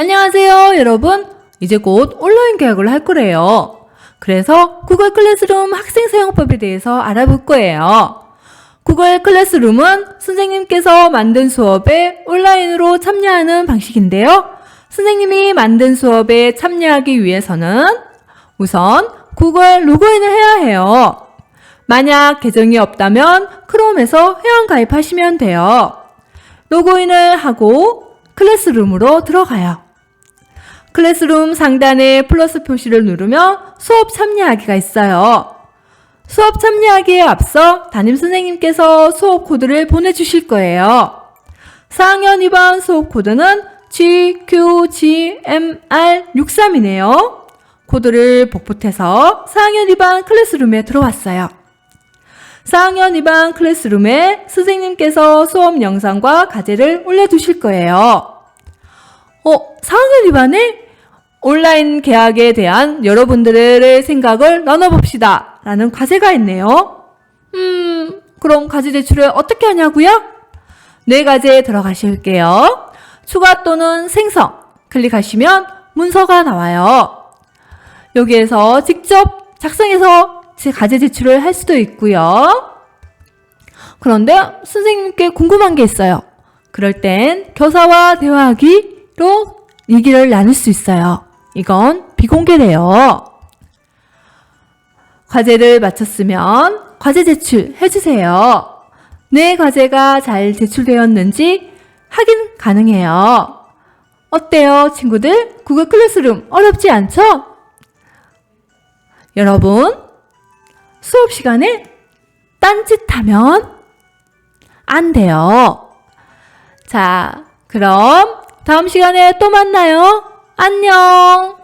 안녕하세요, 여러분. 이제 곧 온라인 개학을 할 거래요. 그래서 구글 클래스룸 학생 사용법에 대해서 알아볼 거예요. 구글 클래스룸은 선생님께서 만든 수업에 온라인으로 참여하는 방식인데요. 선생님이 만든 수업에 참여하기 위해서는 우선 구글 로그인을 해야 해요. 만약 계정이 없다면 크롬에서 회원 가입하시면 돼요. 로그인을 하고 클래스룸으로 들어가요. 클래스룸 상단에 플러스 표시를 누르면 수업 참여하기가 있어요. 수업 참여하기에 앞서 담임 선생님께서 수업 코드를 보내주실 거예요. 4학년 2반 수업 코드는 GQGMR63이네요. 코드를 복붙해서 4학년 2반 클래스룸에 들어왔어요. 4학년 2반 클래스룸에 선생님께서 수업 영상과 과제를 올려두실 거예요. 어, 4학년 2반에 온라인 개학에 대한 여러분들의 생각을 나눠봅시다. 라는 과제가 있네요. 음, 그럼 과제 제출을 어떻게 하냐고요? 네 과제에 들어가실게요. 추가 또는 생성 클릭하시면 문서가 나와요. 여기에서 직접 작성해서 제 과제 제출을 할 수도 있고요. 그런데 선생님께 궁금한 게 있어요. 그럴 땐 교사와 대화하기로 얘기를 나눌 수 있어요. 이건 비공개래요. 과제를 마쳤으면 과제 제출 해 주세요. 내 과제가 잘 제출되었는지 확인 가능해요. 어때요, 친구들? 구글 클래스룸 어렵지 않죠? 여러분, 수업 시간에 딴짓하면 안 돼요. 자, 그럼 다음 시간에 또 만나요. 안녕!